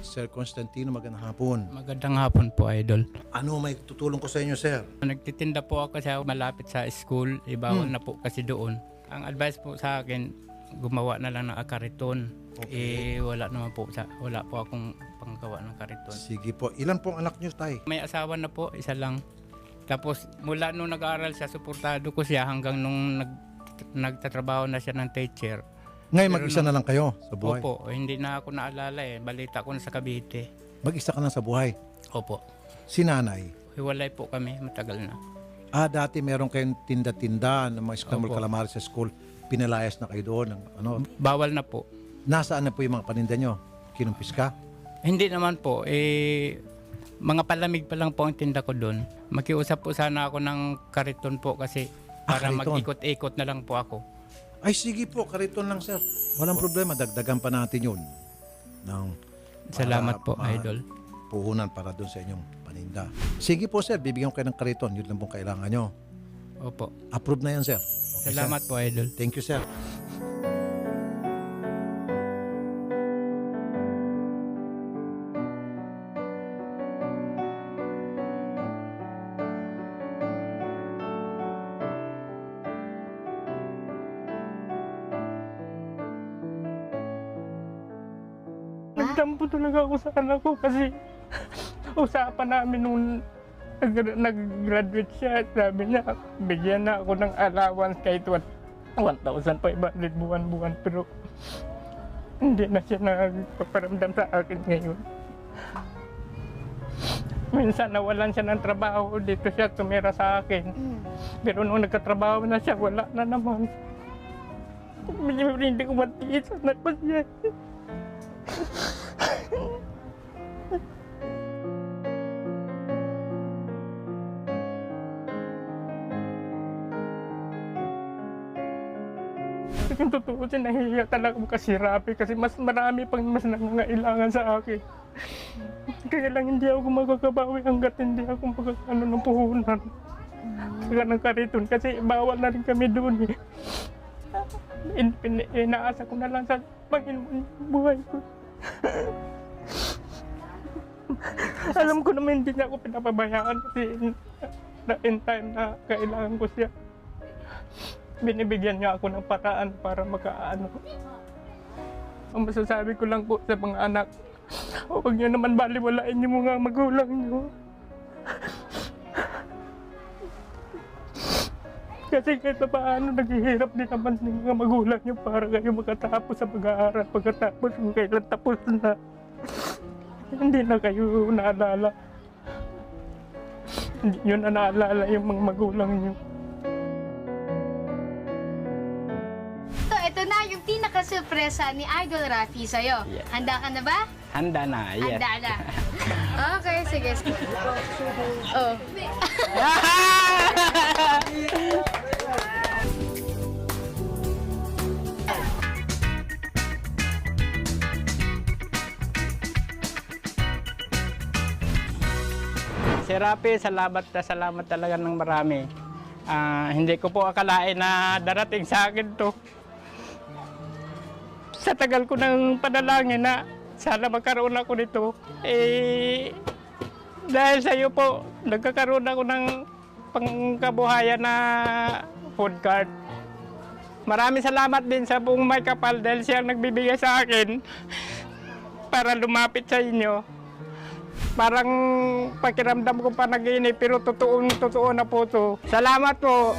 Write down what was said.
Sir Constantino, magandang hapon. Magandang hapon po, Idol. Ano may tutulong ko sa inyo, sir? Nagtitinda po ako sa malapit sa school. Ibawal Hmm. na po kasi doon. Ang advice po sa akin, gumawa na lang ng akariton. Okay. Eh, wala naman po. Sa, wala po akong panggawa ng kariton. Sige po. Ilan pong anak niyo, tay? May asawa na po, isa lang. Tapos mula nung nag-aaral siya, suportado ko siya hanggang nung nag, nagtatrabaho na siya ng teacher. Ngayon, Pero mag-isa na lang kayo sa buhay. Opo, hindi na ako naalala eh. Balita ko na sa Cavite. Mag-isa ka lang sa buhay. Opo. Si nanay. Hiwalay po kami, matagal na. Ah, dati meron kayong tinda-tinda ng mga scrambled Opo. calamari sa school. Pinalayas na kayo doon. Ng, ano, Bawal na po. nasaan na po yung mga paninda nyo? Kinumpis ka? Hindi naman po. Eh, mga palamig pa lang po ang tinda ko doon. Makiusap po sana ako ng kariton po kasi Ah, para kariton. mag-ikot-ikot na lang po ako. Ay, sige po. Kariton lang, sir. Walang problema. Dagdagan pa natin yun. Ng, Salamat po, Idol. Puhunan para doon sa inyong paninda. Sige po, sir. Bibigyan ko kayo ng kariton. Yun lang pong kailangan nyo. Opo. Approve na yan, sir. Okay, Salamat po, Idol. sir. Thank you, sir. Nagtampo talaga ako sa anak ko kasi usapan namin nung nag- nag-graduate siya. Sabi niya, bigyan na ako ng allowance kahit wat- 1,500 buwan-buwan. Pero hindi na siya nagpaparamdam sa akin ngayon. Minsan nawalan siya ng trabaho, dito siya tumira sa akin. Pero nung nagkatrabaho na siya, wala na naman. Hindi ko matiis ko siya. Kung totoo siya, nahihiya talaga ako kasi Rapi kasi mas marami pang mas nangangailangan sa akin. Kaya lang hindi ako magkakabawi hanggat hindi ako magkakano ng puhunan. Kaya ng kariton kasi bawal na rin kami doon eh. In, pin, inaasa ko na lang sa Panginoon buhay ko. Alam ko naman hindi niya ako pinapabayaan kasi na in time na kailangan ko siya. Binibigyan niya ako ng paraan para makaano. Ang masasabi ko lang po sa mga anak, huwag niyo naman baliwalain yung mga magulang niyo. Kasi kahit pa paano, naghihirap din naman ng mga magulang niyo para kayo makatapos sa pag-aaral. Pagkatapos kung kailan tapos na, hindi na kayo naalala. Hindi nyo na naalala yung mga magulang niyo. So, ito na yung pinaka-surpresa ni Idol Rafi sa'yo. Yes. Handa ka na ba? Handa na, yes. Handa na. Okay, sige. Oh. Si Rapi, salamat na salamat talaga ng marami. Ah, hindi ko po akalain na darating sa akin to. Sa tagal ko ng panalangin na sana magkaroon ako nito. Eh, dahil sa iyo po, nagkakaroon ako ng pangkabuhayan na food cart. Maraming salamat din sa buong may kapal dahil siya nagbibigay sa akin para lumapit sa inyo parang pakiramdam ko pa naginip pero totoong totoo na po to. Salamat po.